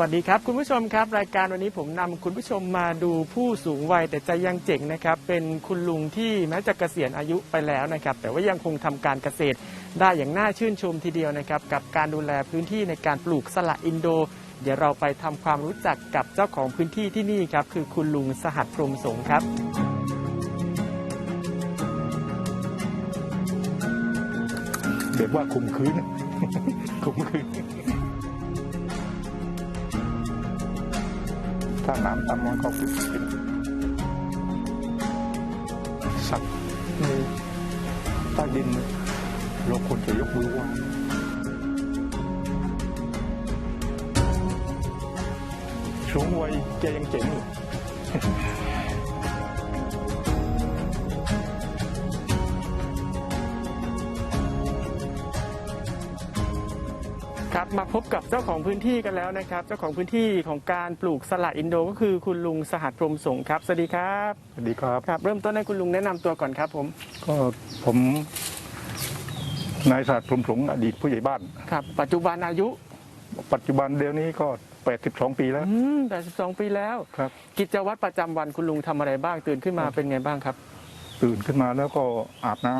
วัสดีครับ คุณผู้ชมครับ รายการวันนี้ผมนำคุณผู้ชมมาดูผู้สูงวัยแต่ใจยังเจ๋งนะครับ เป็นคุณลุงที่แม้จะเกษียณอายุไปแล้วนะครับ แต่ว่ายังคงทำการเกษตรได้อย่างน่าชื่นชมทีเดียวนะครับ กับการดูแลพื้นที่ในการปลูกสละอินโด เดี๋ยวเราไปทำความรู้จักกับเจ้าของพื้นที่ที่นี่ครับ คือคุณลุงสหัสพรมสงครับเรียกว่าคุมคืนคุมคืน ถ้าน้ำต่ำมันก็คุมคืนสัตว์ในใต้ดินเราควรจะยกมือไหว่าสูงวัยแกยังเจ๋งอยู่ มาพบกับเจ้าของพื้นที่กันแล้วนะครับ เจ้าของพื้นที่ของการปลูกสละอินโด ก็คือคุณลุงสหัสพรหมสงฆ์ครับสวัสดีครับสวัสดีครับครับ เริ่มต้นให้คุณลุงแนะนำตัวก่อนครับผมก็ผมนายศาสตร์พรหมสงฆ์อดีตผู้ใหญ่บ้าน ครับ ปัจจุบันอายุปัจจุบันเดี๋ยวนี้ก็ 82 ปีแล้ว อืม82 ปีแล้ว ครับ กิจวัตรประจำวันคุณลุงทำอะไรบ้างตื่นขึ้นมาเป็นไงบ้างครับ ตื่นขึ้นมาแล้วก็อาบน้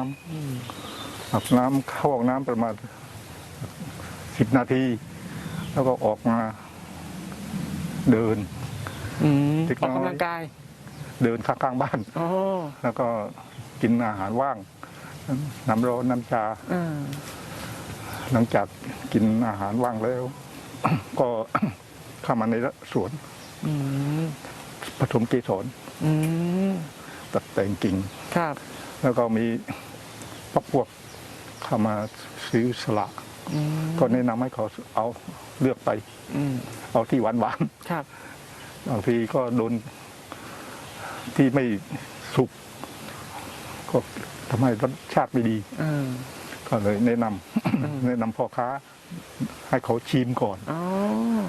ำอาบน้ำเข้าห้องน้ำประมาณ สิบนาที แล้วก็ออกมา เดิน อืมเด็กออกน้อยกำลังกายเดินข้างๆบ้าน อ๋อแล้วก็กินอาหารว่าง น้ำร้อนน้ำชาอ่าหลังจากกินอาหารว่างแล้ว ก็ เข้ามาในสวนอืมผสมเกสรอืมตัดแต่งกิ่ง ครับ แล้วก็มีพักพวกเข้ามาซื้อสละอืม ก็แนะนำให้เขาเอาเลือกไปอืมเอาที่หวานหวานครับๆบางทีก็โดนที่ไม่สุกก็ทำให้รสชาติไม่ดีอ่าก็เลยแนะนำอืมแนะนำพ่อค้า ให้เขาชิมก่อนอ๋อ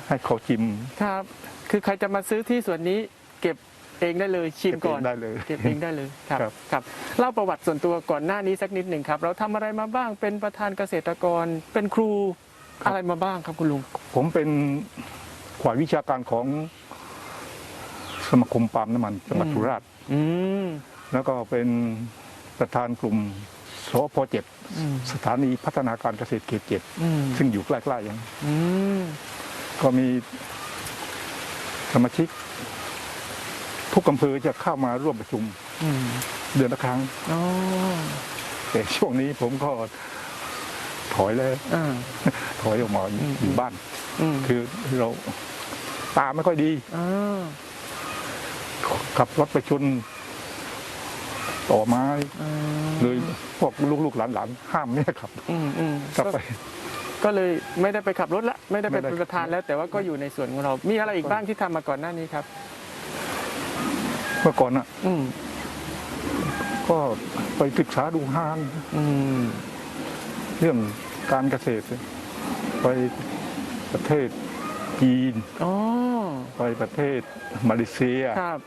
ให้เขาชิมครับ คือใครจะมาซื้อที่ส่วนนี้ เก็บ เองได้เลยชิมก่อนเก็บเองได้เลยเก็บเองได้เลยครับครับ ครับเล่าประวัติส่วนตัวก่อนหน้านี้สักนิดหนึ่งครับ เราทำอะไรมาบ้างเป็นประธานเกษตรกร เป็นครูอะไรมาบ้างครับคุณลุงผมเป็นฝ่ายวิชาการของสมาคมปาล์มน้ำมันจังหวัดอืมสุราษฎร์อืมแล้วก็เป็นประธานกลุ่มสพเจ็ดอืมสถานีพัฒนาการเกษตรเขตเจ็ดอืมซึ่งอยู่ใกล้ๆอย่างอืมก็มีสมาชิก ทุกอำเภอจะเข้ามาร่วมประชุมอืมเดือนละครั้งอ๋อแต่ช่วงนี้ผมก็ถอยแล้วอ่าถอยออกมาอืมอยู่บ้านอืมคือเราตาไม่ค่อยดีอ่าขับรถไปชนต่อไม้อ่าเลยพวกลูกๆหลานๆห้ามไม่ให้ขับอืมอืมกลับไปก็เลยไม่ได้ไปขับรถละไม่ได้ไม่ไปได้เป็นประธานแล้ว แต่ว่าก็อยู่ในส่วนของเรา มีอะไรอีกบ้างที่ทำมาก่อนหน้านี้ครับ เมื่อก่อนน่ะอืมก็ไปศึกษาดูห้างอืมเรื่องการเกษตร ไปประเทศจีนอ๋อไปประเทศมาเลเซียครับ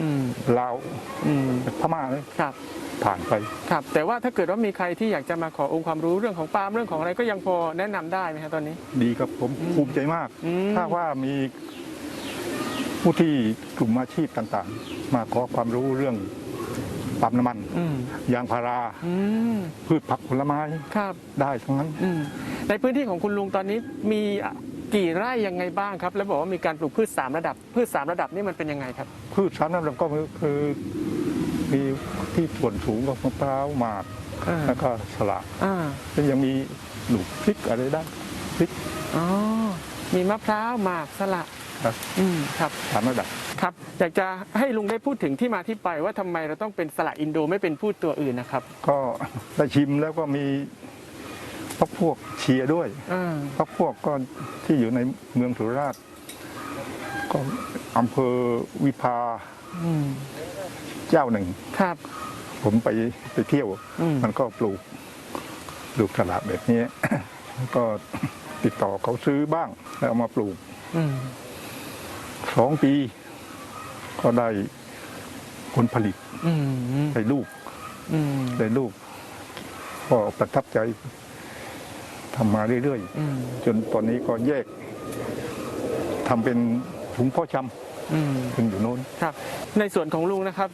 อืมลาวอืมพม่าเลยครับ ผ่านไป ครับ แต่ว่าถ้าเกิดว่ามีใครที่อยากจะมาขอองค์ความรู้เรื่องของปาล์มเรื่องของอะไรก็ยังพอแนะนำได้ไหมครับตอนนี้ ดีครับผมอืมภูมิใจมาก อืม ถ้าว่ามี ผู้ที่กลุ่มอาชีพต่างๆ มาขอความรู้เรื่องปั๊มน้ำมัน อืมยางพารา อืมพืชผักผลไม้ครับได้ทั้งนั้น อืมในพื้นที่ของคุณลุงตอนนี้มีกี่ไร่ยังไงบ้างครับ แล้วบอกว่ามีการปลูกพืชสามระดับ พืชสามระดับนี่มันเป็นยังไงครับ พืชชั้นนั้นก็คือมีที่ส่วนสูงก็มะพร้าวหมากอ่า แล้วก็สละอ่าแล้วยังมีหนูกพริกอะไรได้พริก อ๋อมีมะพร้าวหมากสละ ครับอืมครับสามระดับครับอยากจะให้ลุงได้พูดถึงที่มาที่ไปว่าทำไมเราต้องเป็นสละอินโดไม่เป็นพืชตัวอื่นนะครับก็ได้ชิมแล้วก็มีพักพวกเชียร์ด้วยอ่าพักพวกก็ที่อยู่ในเมืองสุราษฎร์ก็อำเภอวิภาอืมเจ้าหนึ่ง ครับ ผมไปไปเที่ยว อืม มันก็ปลูกปลูกสลัดแบบนี้ แล้วก็ติดต่อเขาซื้อบ้าง แล้วเอามาปลูก อืม สองปี ก็ได้ผลผลิตอืมได้ลูกอืมได้ลูก ก็ประทับใจทำมาเรื่อยอืมๆ จนตอนนี้ก็แยกทำเป็นถุงเพ่อชอืมำขึ้นอยู่โน้น ครับ ในส่วนของลุงนะครับ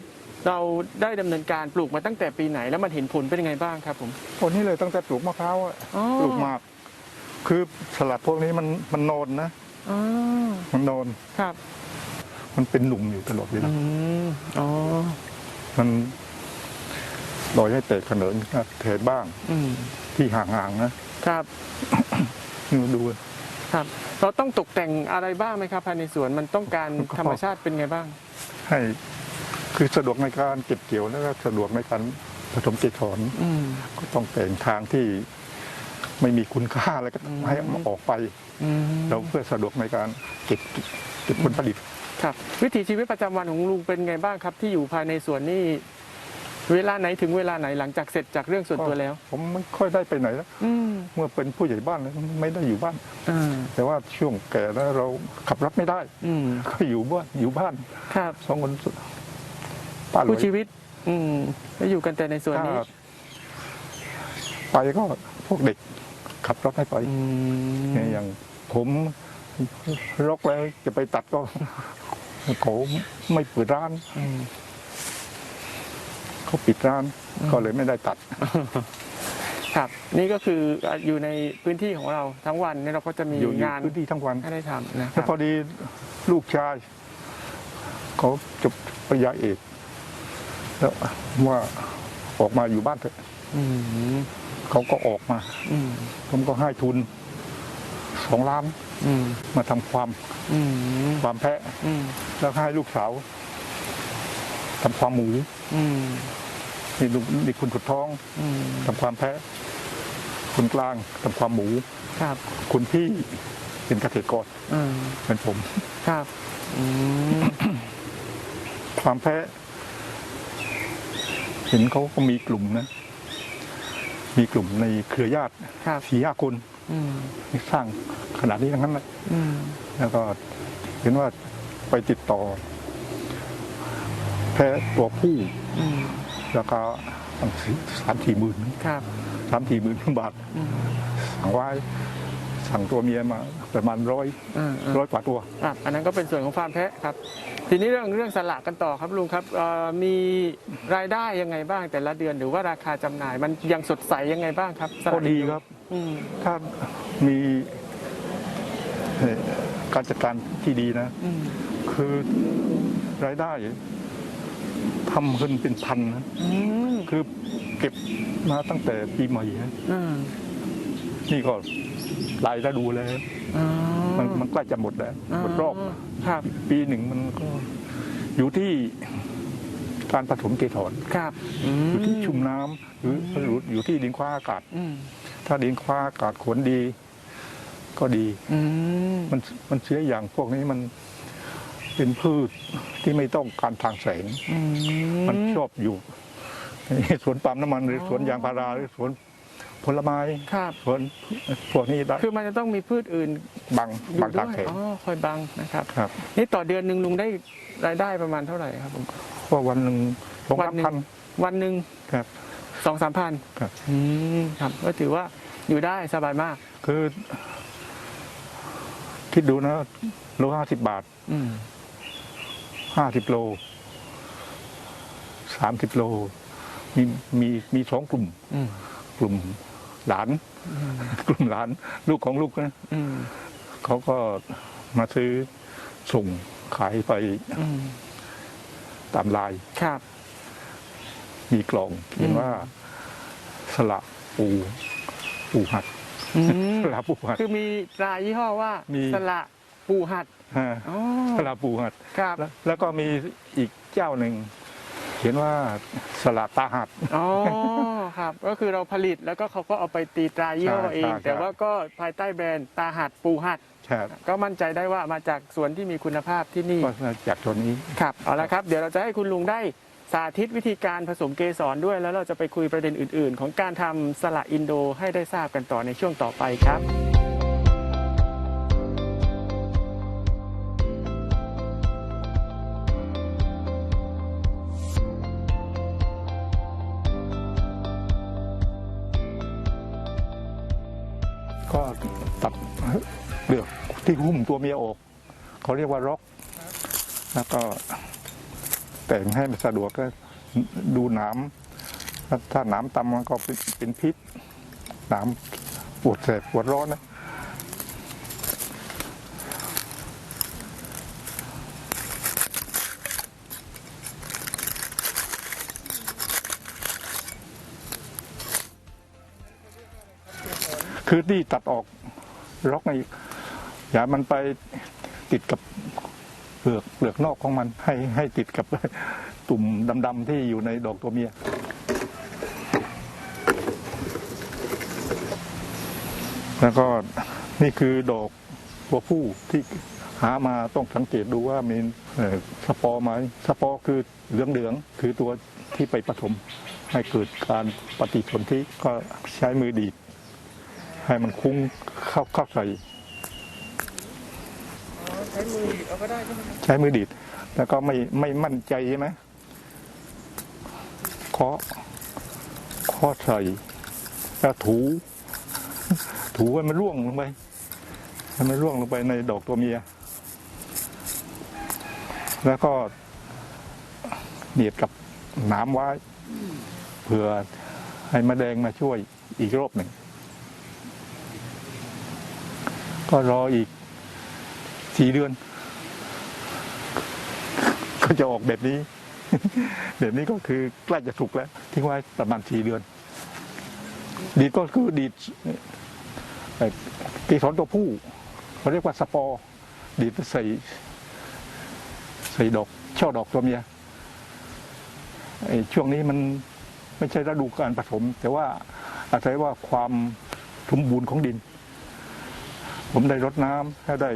เราได้ดำเนินการปลูกมาตั้งแต่ปีไหนแล้วมันเห็นผลเป็นยังไงบ้างครับผม คนนี้เลยตั้งแต่ปลูกมะพร้าวอะอ๋อ ปลูกหมาก คือสลัดพวกนี้มันมันโนนนะ อ๋อมันโนนครับ มันเป็นหนุ่มอยู่ตลอดเวอืลามอ๋อมันลอยให้เตะขนนเทศบ้างอืมที่ห่างๆนะครับ นี่มาดู ครับ เราต้องตกแต่งอะไรบ้างไหมครับภายในสวนมันต้องการก็ ธรรมชาติเป็นไงบ้าง ให้คือสะดวกในการเก็บเกี่ยวแล้วก็สะดวกในการผสมเกสรอืม ก็ต้องแต่งทางที่ไม่มีคุณค่าแล้วก็อืม ให้มันออกไปอืม เราเพื่อสะดวกในการเก็บเก็บผลผลิตครับ วิถีชีวิตประจำวันของลุงเป็นไงบ้างครับ ที่อยู่ภายในสวนนี่เวลาไหนถึงเวลาไหนหลังจากเสร็จจากเรื่องส่วนตัวแล้ว ผมไม่ค่อยได้ไปไหนแล้วอืมเมื่อเป็นผู้ใหญ่บ้านแล้วไม่ได้อยู่บ้านอ่าแต่ว่าช่วงแก่แล้วเราขับรถไม่ได้อืมก็อยู่บ้านอยู่บ้านครับสองคนป้าหลผู้วยชีวิต อืมแล้วอยู่กันแต่ในสวนถ้านี้ ไปก็พวกเด็ก ขับรถให้ไปอืมเนี่ยอย่างผมรกแล้วจะไปตัดก็เขาไม่เปิดร้านอืมเขาปิดร้านอืมก็เลยไม่ได้ตัด ครับ นี่ก็คืออยู่ในพื้นที่ของเราทั้งวันเนี่ยเราก็จะมีอยู่อยู่งานพื้นที่ทั้งวันให้ได้ทำนะคแล้รัวบพอดีลูกชายเขาจบปริญญาเอกแล้วว่าออกมาอยู่บ้านเถอะอืม เขาก็ออกมาอืมผมก็ให้ทุนสองล้านอืมมาทำความอืมความแพะอืมแล้วให้ลูกสาวทำความหมูอืมนี่ลูกนี่คุณสุดท้องอืมทำความแพะคุณกลางทำความหมู ครับ คุณพี่เป็นเกษตรกรอืมเป็นผม ครับอืมความแพะเห็นเขาก็มีกลุ่มนะ มีกลุ่มในเครือญาติครับสี่ห้าคนอืมสร้างขนาดนี้ทั้งนั้นเลยอืมแล้วก็เห็นว่าไปติดต่อ แพะตัวผู้อืมราคาตั้งสามสี่หมื่นครับสามสี่หมื่นบาทอืมสั่งไว้ สั่งตัวเมียมาประมาณร้อยอืมอืมร้อยกว่าตัวอะอันนั้นก็เป็นส่วนของฟาร์มแพะครับ ทีนี้เรื่องเรื่องสละกันต่อครับลุงครับเอ่อมีรายได้ยังไงบ้างแต่ละเดือนหรือว่าราคาจำหน่าย มันยังสดใสยังไงบ้างครับสละก็ดีครับอืมถ้ามีเอ่อการจัดการที่ดีนะอืมคือรายได้ทำขึ้นเป็นพันนะอืมคือเก็บมาตั้งแต่ปีใหม่นะอืมนี่ก็ หลายฤดูแล้วอ๋อ มันมันใกล้จะหมดแล้วหมดรอบครับปีหนึ่งมันก็อยู่ที่การผสมเกสรครับอยู่ที่ชุ่มน้ำหรือหรืออยู่ที่ดินคว้าอากาศ อืมถ้าดินคว้าอากาศขนดี ก็ดี อืมมันมันเสียอย่างพวกนี้มันเป็นพืชที่ไม่ต้องการทางแสง อื มันชอบอยู่ในสวนปาล์มน้ำมันหรือสวนยางพาราหรือสวน ผลไม้ครับสวนพวกนี้ได้คือมันจะต้องมีพืชอื่นบังอยู่บังด้ทางวยแสงอ๋อคอยบังนะครับ ครับนี่ต่อเดือนหนึ่งลุงได้รายได้ประมาณเท่าไหร่ครับผม เพราะวันหนึ่งสองวัสามหนึ่พันวันหนึ่งครับ สองสามพันครับ อืมครับ ก็ถือว่าอยู่ได้สบายมาก คือคิดดูนะโลห้าสิบบาทอืมห้าสิบโลสามสิบโล มีมีมีสองกลุ่ม อืม กลุ่มหลาน กลุ่มหลาน ลูกของลูกนะอืมเขาก็มาซื้อส่งขายไปอืมตามลายครับ มีกล่องเขียนว่าสละปูปูหัดอืมสละปูหัด คือมีรายยี่ห้อว่ามีสละปูหัดฮะอ๋อสละปูหัด ครับแล้วแล้วก็มีอีกเจ้าหนึ่ง เขียนว่าสละตาหัด อ๋อครับ ก็คือเราผลิตแล้วก็เขาก็เอาไปตีตรายี่ห้อใช่เองใช่ แต่ว่าก็ภายใต้แบรนด์ตาหัดปูหัดครับก็มั่นใจได้ว่ามาจากสวนที่มีคุณภาพที่นี่ ก็จากตัวนี้ ครับเอาละครับเดี๋ยวเราจะให้คุณลุงได้สาธิตวิธีการผสมเกสรด้วย แล้วเราจะไปคุยประเด็นอื่น ๆ ของการทำสละอินโดให้ได้ทราบกันต่อในช่วงต่อไปครับ หุ้มตัวเมียออกเขาเรียกว่าร็อก แล้วก็แต่งให้มันสะดวกก็ดูหนามแล้วถ้าหนามต่ำมันก็เป็นเป็นพิษหนามปวดแสบปวดร้อนนะคือที่ตัดออกล็อกใน อย่ามันไปติดกับเปลือกเปลือกนอกของมันให้ให้ติดกับตุ่มดำๆที่อยู่ในดอกตัวเมียแล้วก็นี่คือดอกตัวผู้ที่หามาต้องสังเกตดูว่ามีสปอร์ไหมสปอร์คือเหลืองๆคือตัวที่ไปผสมให้เกิดการปฏิสนธิก็ใช้มือดีดให้มันคุ้งเข้าเข้าใส่ ช้มือเอาก็ได้ใช่ไหมใช้มือดีด แล้วก็ไม่ไม่มั่นใจใช่ไหมเคาะเคาะใส่แล้วถู ถูให้มันร่วงลงไปให้มันร่วงลงไปในดอกตัวเมีย แล้วก็เหนียดกับหนามไว้เพื่อให้มะแดงมาช่วยอีกรอบหนึ่ง ก็รออีก สี่เดือน ก็จะออกแบบนี้ แบบนี้ก็คือใกล้จะสุกแล้ว ทิ้งไว้ประมาณสี่เดือน ดีดก็คือดีดเอ่อเกสรตัวผู้เขาเรียกว่าสปอร์ดีดใส่ใส่ดอกช่อดอกตัวเมียช่วงนี้มันไม่ใช่ฤดูการผสม แต่ว่าอาศัยว่าความสมบูรณ์ของดิน ผมได้รดน้ำแล้วได้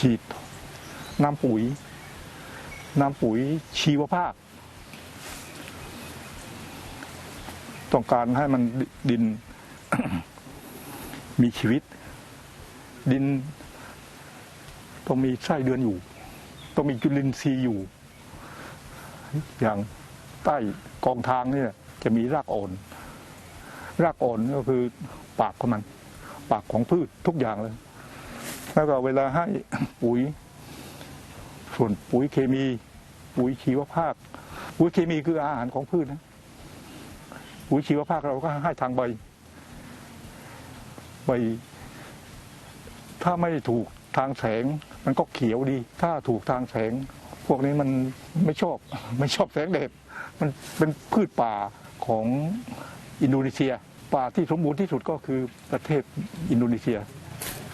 ฉีดน้ำปุ๋ย น้ำปุ๋ยชีวภาพต้องการให้มันดิดินมีชีวิต ดินต้องมีไส้เดือนอยู่ ต้องมีจุลินทรีย์อยู่ อย่างใต้กองทางเนี่ยจะมีรากอ่อน รากอ่อนก็คือปากของมัน ปากของพืชทุกอย่างเลย แล้วก็เวลาให้ปุ๋ย ส่วนปุ๋ยเคมี ปุ๋ยชีวภาพปุ๋ยเคมีคืออาหารของพืชนะปุ๋ยชีวภาพเราก็ให้ทางใบใบถ้าไม่ถูกทางแสงมันก็เขียวดี ถ้าถูกทางแสง พวกนี้มันไม่ชอบไม่ชอบแสงแดดมันเป็นพืชป่าของอินโดนีเซีย ป่าที่สมบูรณ์ที่สุดก็คือประเทศอินโดนีเซีย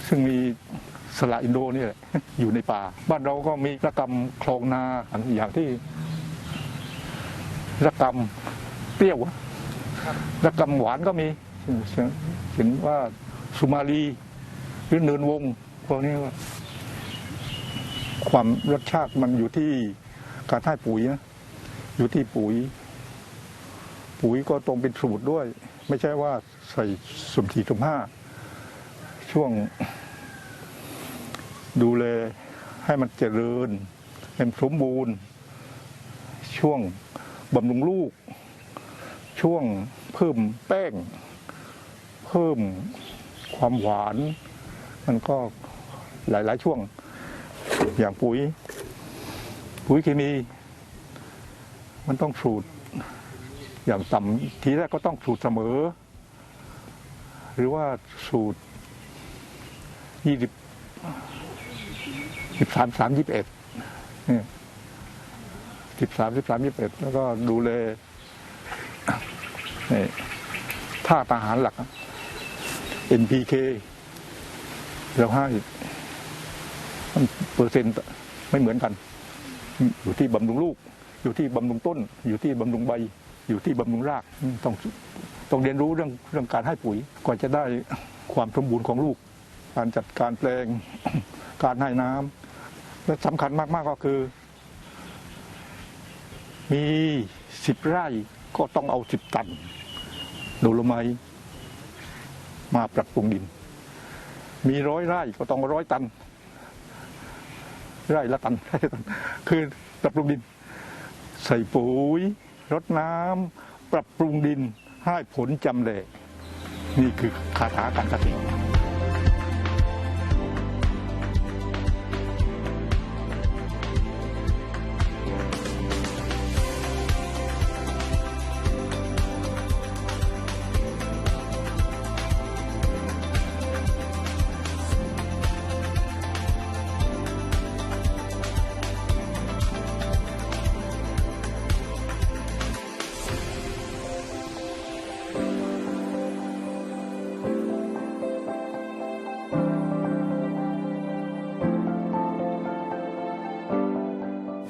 ซึ่งมีสละอินโดนี่แหละอยู่ในป่า บ้านเราก็มีระกำคลองนาอย่างที่ระกำเปรี้ยวอะระกำหวานก็มีเห็นว่าสุมาลีหรือเนินวงพวกนี้ก็ความรสชาติมันอยู่ที่การให้ปุ๋ยนะอยู่ที่ปุ๋ย ปุ๋ยก็ตรงเป็นสูตรด้วย ไม่ใช่ว่าใส่สุ่มสี่สุ่มห้า ช่วง ดูแลให้มันเจริญให้มันสมบูรณ์ ช่วงบำรุงลูก ช่วงเพิ่มแป้ง เพิ่มความหวาน มันก็หลาย ๆ ช่วงอย่างปุ๋ย ปุ๋ยเคมี มันต้องสูตร อย่างต่ำทีแรกก็ต้องสูตรเสมอ หรือว่าสูตร ยี่สิบสิบสามสามยี่สิบเอ็ดสิบสามสิบสามยี่สิบเอ็ดแล้วก็ดูแลนี่าตาหารหลัก NPK เราให้มันเปอร์เซ็นต์ไม่เหมือนกัน อยู่ที่บำรุงลูก อยู่ที่บำรุงต้น อยู่ที่บำรุงใบ อยู่ที่บำรุงรากต้องต้องเรียนรู้เรื่องเรื่องการให้ปุ๋ยกว่าจะได้ความสมบูรณ์ของลูก การจัดการแปลง การให้น้ำและสำคัญมากๆก็คือ มีสิบไร่ก็ต้องเอาสิบตันดโลไมมาปรับปรุงดิน มีร้อยไร่ก็ต้องร้อยตัน ไร่ละตันไร่ละตัน คือปรับปรุงดิน ใส่ปุ๋ยรดน้ำปรับปรุงดินให้ผลจำเลยนี่คือคาถาการเกษตร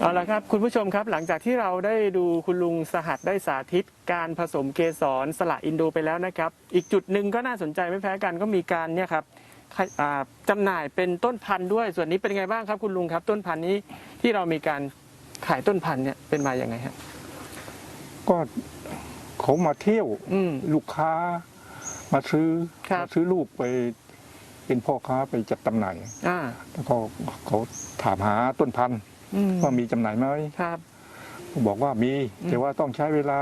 เอาละครับคุณผู้ชมครับหลังจากที่เราได้ดูคุณลุงสหัสได้สาธิต การผสมเกสรสละอินโดไปแล้วนะครับ อีกจุดหนึ่งก็น่าสนใจไม่แพ้กันก็มีการเนี่ยครับขายอ่าจำหน่ายเป็นต้นพันธุ์ด้วยส่วนนี้เป็นไงบ้างครับคุณลุงครับ ต้นพันธุ์นี้ที่เรามีการขายต้นพันธุ์เนี่ยเป็นมาอย่างไงฮะก็เขามาเที่ยวอืม ลูกค้ามาซื้อครับ มาซื้อลูกไป เป็นพ่อค้าไปจัดจำหน่ายอ่าแล้วก็เขาถามหาต้นพันธุ์อืม ว่ามีจำหน่ายไหมครับบอกว่ามีอืมแต่ว่าต้องใช้เวลา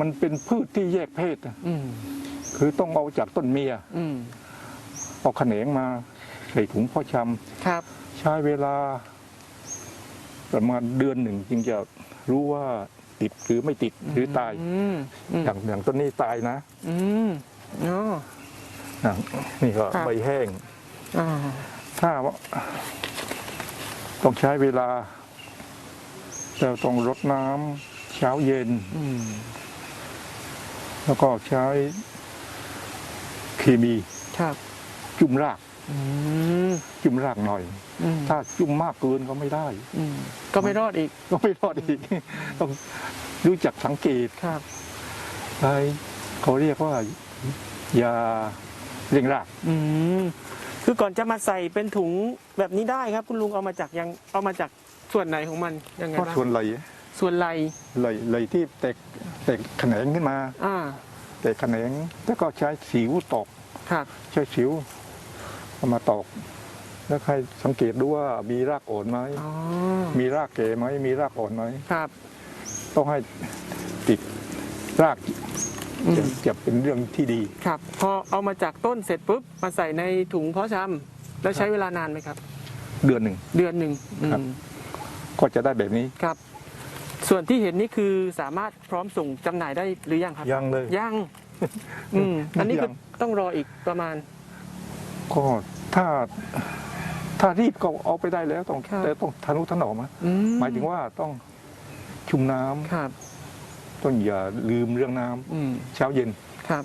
มันเป็นพืชที่แยกเพศนะอืมคือต้องเอาจากต้นเมียอืมเอาแขนงมาใส่ถุงพ่อชครับำใช้เวลา ประมาณเดือนหนึ่งจึงจะรู้ว่าติดหรือไม่ติดหรือตายอืมอืมอย่างอย่างต้นนี้ตายนะอืมอ๋ออย่างนี่ก็ครับใบแห้งอ่าถ้าว่าต้องใช้เวลา แต่ต้องรดน้ำเช้าเย็นอืมแล้วก็ใช้เคมีครับจุ่มรากอืมจุ่มรากหน่อย อืมถ้าจุ่มมากเกินก็ไม่ได้ อืมก็ไม่รอดอีกก็ไม่รอดอีก ต้องรู้จักสังเกตครับใช้เขาเรียกว่า ยาเร่งราก อืมคือก่อนจะมาใส่เป็นถุงแบบนี้ได้ครับ คุณลุงเอามาจากยังเอามาจาก ส่วนไหนของมันยังไงเพราะบ้างส่วนไหลส่วนไหลไหลไหลที่แตกแตกแขนงขึ้นมา อ่าแตกแขนงแล้วก็ใช้สิวตอกครับใช้สิวเอามาตอก แล้วใครสังเกตดูว่ามีรากอ่อนไหมอ๋อมีรากแก่ไหมมีรากอ่อนไหมครับต้องให้ติดรากอืจะมจะเป็นเรื่องที่ดี ครับ พอเอามาจากต้นเสร็จปุ๊บมาใส่ในถุงเพาะชำแล้วใช้เวลานานไหมครับ เดือนหนึ่ง เดือนหนึ่งอืมครับ ก็จะได้แบบนี้ ครับ ส่วนที่เห็นนี่คือสามารถพร้อมส่งจำหน่ายได้หรือยังครับ ยังเลย ยัง อืม อันนี้ยัคืองต้องรออีกประมาณ ก็ถ้าถ้ารีบก็เอาไปได้แล้วต้องครับ แต่ต้องทะนุถนอมนะอืหมายถึงว่าต้องชุมน้ำครับ ต้องอย่าลืมเรื่องน้ำอืม เช้าเย็นครับ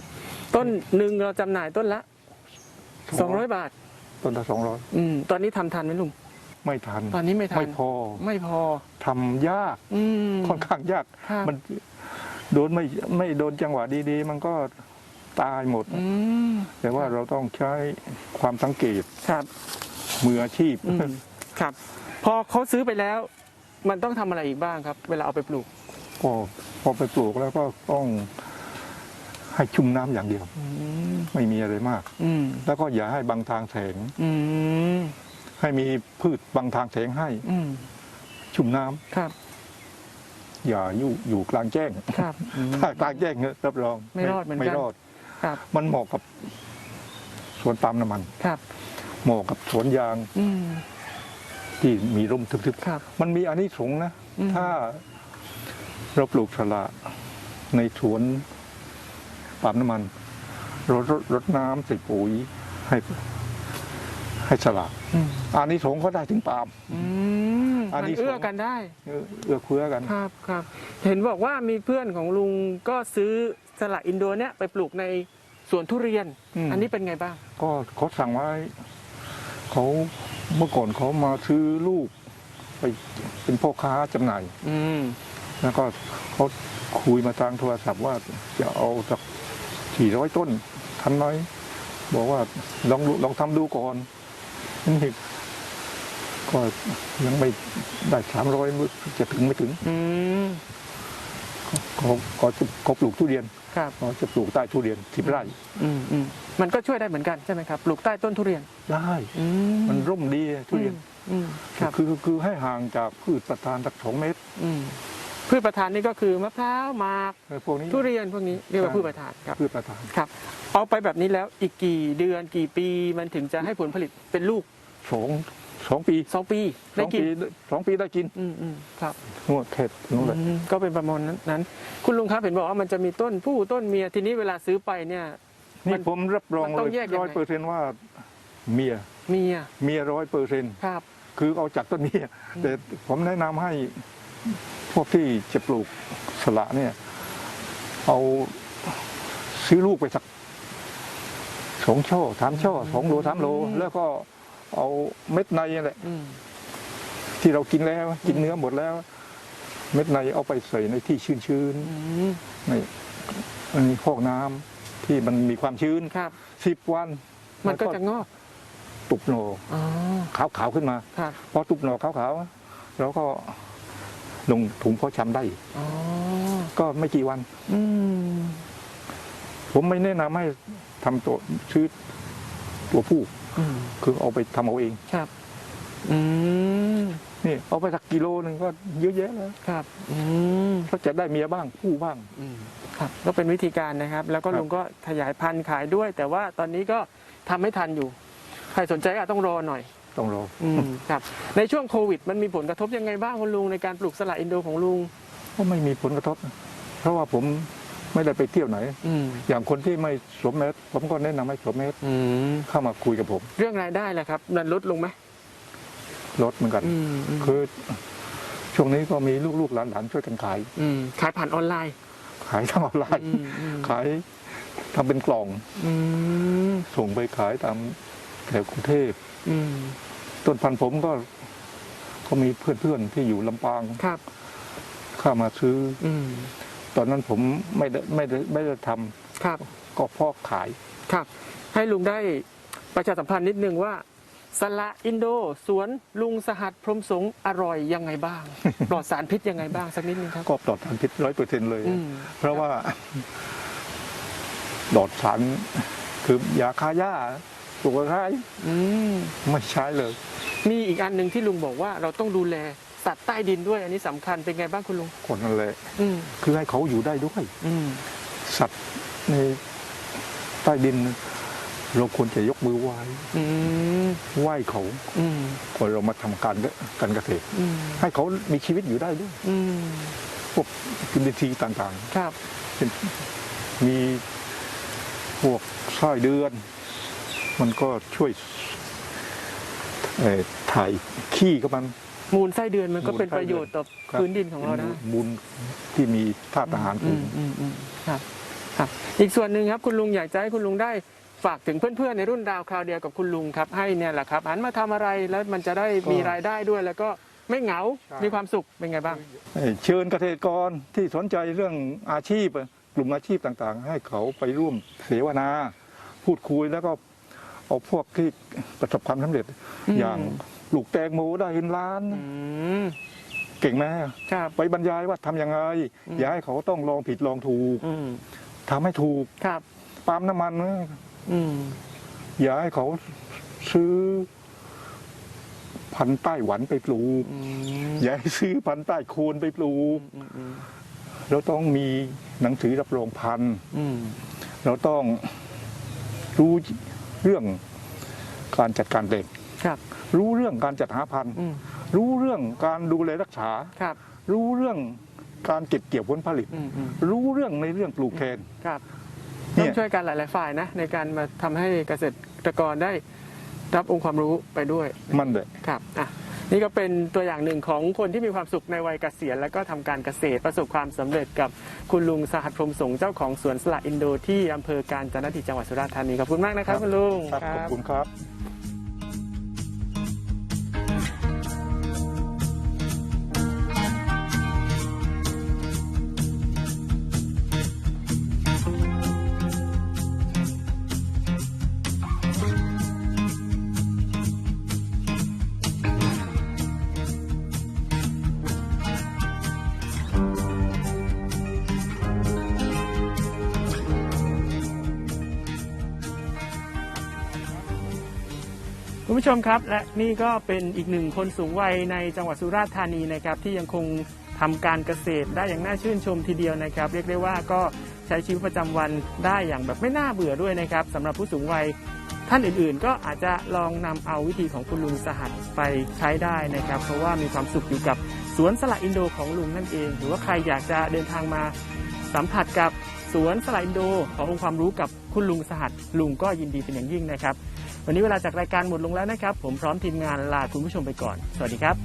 ต้นหนึ่งเราจำหน่ายต้นละสองร้อยบาท ต้นละสองร้อยอืม ตอนนี้ทำทันไหมลุง ไม่ทันตอนนี้ไม่ทันไม่พอไม่พอทำยากอืม ค่อนข้างยากครับมันโดนไม่ไม่โดนจังหวะดีๆ มันก็ตายหมด อืมแต่ว่าเราต้องใช้ความสังเกตครับมืออาชีพ อืมครับ พอเขาซื้อไปแล้ว มันต้องทำอะไรอีกบ้างครับ เวลาเอาไปปลูก ก็พอไปปลูกแล้วก็ต้องให้ชุ่มน้ำอย่างเดียว อืมไม่มีอะไรมาก อืมแล้วก็อย่าให้บังทางแสง อืม ให้มีพืชบังทางแสงให้ อืมชุ่มน้ำครับ อย่าอยู่อยู่กลางแจ้งครับอืมถ้ากลางแจ้งเนี่ยรับรองไม่รอดเหมือนกัน ไม่รอด ครับ มันเหมาะกับสวนปาล์มน้ำมัน ครับ เหมาะกับสวนยางอืม ที่มีร่มทึบครับ ๆมันมีอานิสงส์นะ อืม ถ้าเราปลูกสละในสวนปาล์มน้ำมัน รดรดรดน้ำใส่ปุ๋ยให้ ให้สละอืมอานิสงส์ก็ได้ถึงปาล์มอืมอันมันนี้เอื้อสองกันได้ เออเอื้อเฟื้อกันครับครับ เห็นบอกว่ามีเพื่อนของลุงก็ซื้อสละอินโดเนี่ยไปปลูกในสวนทุเรียนมอันนี้เป็นไงบ้าง ก็เขาสั่งไว้เขาเมื่อก่อนเขามาซื้อลูกไปเป็นพ่อค้าจำหน่ายอืมแล้วก็เขาคุยมาทางโทรศัพท์ว่าจะเอาสักสี่ร้อยต้นทันไหมบอกว่าลองดูลองทำดูก่อน นี่ก็ยังไม่ได้สามร้อยจะถึงไม่ถึงอืมเขาเขาจะเขาปลูกทุเรียนครับเขาจะปลูกใต้ทุเรียนสิบไร่อืมอืมมันก็ช่วยได้เหมือนกันใช่ไหมครับปลูกใต้ต้นทุเรียนได้อืมันร่มดีทุเรียนอืมครับคือคือให้ห่างจากพืชประทานสักสองเมตร อืมพืชประทานนี่ก็คือมะพร้าวหมากเออพวกนี้ทุเรียนพวกนี้เรียกว่าใช่พืชประทานครับพืชประทานครับ เอาไปแบบนี้แล้วอีกกี่เดือนกี่ปีมันถึงจะให้ผลผลิตเป็นลูก สองสองปีสองปีสได้องกินปีสองปีได้กินอืมอืมครับนวดเข็ดนู่นแหละอืมก็เป็นประมาณนั้นนั้น คุณลุงครับเห็นบอกว่ามันจะมีต้นผู้ต้นเมียทีนี้เวลาซื้อไปเนี่ยมันี่นผมรับรองมันเลต้องยแยกยังไงร้อยเปอร์เซนต์ว่าเมียเมียเมียร้อยเปอร์เซนต์ครับ คือเอาจากต้นเมียอืมแต่ผมแนะนำให้พวกที่จะปลูกสละเนี่ย เอาซื้อลูกไปสักสองช่อสามช่อสองโลสามโล แล้วก็ เอาเม็ดในนี่แหละอืมที่เรากินแล้ว กินเนื้อหมดแล้ว เม็ดในเอาไปใส่ในที่ชื้นชื้นอืมๆในอันนี้พอกน้ำที่มันมีความชื้นครับสิบวัน มันก็จะงอกตุบโหนอ๋อขาวขาวๆขึ้นมาครับพอตุบโหนขาวขาวๆแล้วก็ลงถุงเพาะชำได้อ๋อก็ไม่กี่วันอืมผมไม่แนะนำให้ทำตัวซื้อตัวผู้ อืมคือเอาไปทำเอาเอง ครับ อืมนี่เอาไปสักกิโลหนึ่งก็เยอะแยะแล้วครับ อืมถ้าจะได้เมียบ้างผู้บ้าง อืมครับก็เป็นวิธีการนะครับ แล้วก็ครับ ลุงก็ขยายพันธุ์ขายด้วย แต่ว่าตอนนี้ก็ทำไม่ทันอยู่ ใครสนใจก็อาจต้องรอหน่อย ต้องรออืมครับ ในช่วงโควิด มันมีผลกระทบยังไงบ้างคุณลุงในการปลูกสละอินโดของลุง ก็ไม่มีผลกระทบเพราะว่าผม ไม่ได้ไปเที่ยวไหน อืมอย่างคนที่ไม่สวมแมสผมก็แนะนำให้สวมแมสอืมเข้ามาคุยกับผมเรื่องรายได้แหละครับมันลดลงไหมลดเหมือนกัน อืมอืมคือ ช่วงนี้ก็มีลูกๆหลานๆช่วยกันขายอืมขายผ่านออนไลน์ขายทางออนไลน์ อืมอืมขายทำเป็นกล่องอืมส่งไปขายตามแถวกรุงเทพ อืมต้นพันธุ์ผมก็ก็มีเพื่อนๆที่อยู่ลำปาง ครับ เข้ามาซื้อ อืม ตอนนั้นผมไม่ได้ไม่ได้ไม่ได้ทำครับก็เพาะขาย ครับ ให้ลุงได้ประชาสัมพันธ์นิดนึงว่าสละอินโดสวนลุงสหัสพรหมสงฆ์อร่อยยังไงบ้าง ปลอดสารพิษยังไงบ้างสักนิดนึงครับ ก็ปลอดสารพิษร้อยเปอร์เซ็นเลย อืม เพราะว่าดอดสารคือยาฆ่าหญ้าปลูกอะไรอืม ไม่ใช้เลย มีอีกอันหนึ่งที่ลุงบอกว่าเราต้องดูแล สัตว์ใต้ดินด้วยอันนี้สำคัญเป็นไงบ้างคุณลุงคนนั่นแหละอืมคือให้เขาอยู่ได้ด้วย อืมสัตว์ในใต้ดิน เราควรจะยกมือไหว้อืมไหว้เขาอืมก่อนเรามาทำการการเกษตร อืมให้เขามีชีวิตอยู่ได้ด้วยอืมพวกจุลินทรีย์ต่างครับๆเป็นมีพวกไส้เดือน มันก็ช่วยเอ่อถ่ายขี้กับมัน มูลไส้เดือนมันก็มูลเป็นไส้เดือนประโยชน์ต่อครับพื้นดินของเรานะมูลที่มีธาตุอาหารอืสูมงอืมอืมครับครับ อีกส่วนหนึ่งครับคุณลุงอยากจะให้คุณลุงได้ฝากถึงเพื่อนๆในรุ่นราวคราวเดียวกับคุณลุงครับ ให้เนี่ยแหละครับหันมาทำอะไรแล้วมันจะได้มีรายได้ด้วยแล้วก็ไม่เหงา มีความสุขเป็นไงบ้างเอ่อเชิญเกษตรกรที่สนใจเรื่องอาชีพ กลุ่มอาชีพต่างๆ ให้เขาไปร่วมเสวนา พูดคุยแล้วก็เอาพวกที่ประสบความสำเร็จอืมอย่างป ลูกแตงโมได้เงินล้าน อืมเก่งไหมครับ ไปบรรยายว่าทำยังไง อืม อย่าให้เขาต้องลองผิดลองถูกอืมทำให้ถูกครับปาล์มน้ำมันนะอืมอย่าให้เขาซื้อ พันธุ์ไต้หวันไปปลูก อืมอย่าให้ซื้อพันธุ์ใต้โคนไปปลูก อืมอืมเราต้องมีหนังสือรับรองพันธุ์ อืมเราต้องรู้เรื่องการจัดการเด็ก ครับรู้เรื่องการจัดหาพันธุ์ อืมรู้เรื่องการดูแลรักษา ครับรู้เรื่องการเก็บเกี่ยวผลผลิต อืมอืมรู้เรื่องในเรื่องปลูกแคน ครับเนี่ต้อย งช่วยกันหลาย ๆ ฝ่ายนะ ในการมาทำให้เกษตรกรได้รับองค์ความรู้ไปด้วย มันเลย ครับอะนี่ก็เป็นตัวอย่างหนึ่งของคนที่มีความสุขในวัยเกษียณ แล้วก็ทำการเกษตรประสบความสำเร็จกับคุณลุงสหัสพรหมสงฆ์เจ้าของสวนสละอินโดที่อำเภอการจนดิตจังหวัดสุราษฎร์ธานีขอบคุณมากนะครับคุณลุงครับขอบคุณครับ ชมครับและนี่ก็เป็นอีกหนึ่งคนสูงวัยในจังหวัดสุราษฎร์ธานีนะครับที่ยังคงทำการเกษตรได้อย่างน่าชื่นชมทีเดียวนะครับ เรียกได้ว่าก็ใช้ชีวิตประจำวันได้อย่างแบบไม่น่าเบื่อด้วยนะครับสำหรับผู้สูงวัยท่านอื่นๆ ก็อาจจะลองนำเอาวิธีของคุณลุงสหัสไปใช้ได้นะครับ เพราะว่ามีความสุขอยู่กับสวนสละอินโดของลุงนั่นเอง หรือว่าใครอยากจะเดินทางมาสัมผัสกับสวนสละอินโด ขอองค์ความรู้กับคุณลุงสหัสลุงก็ยินดีเป็นอย่างยิ่งนะครับ วันนี้เวลาจากรายการหมดลงแล้วนะครับ ผมพร้อมทีมงานลาคุณผู้ชมไปก่อน สวัสดีครับ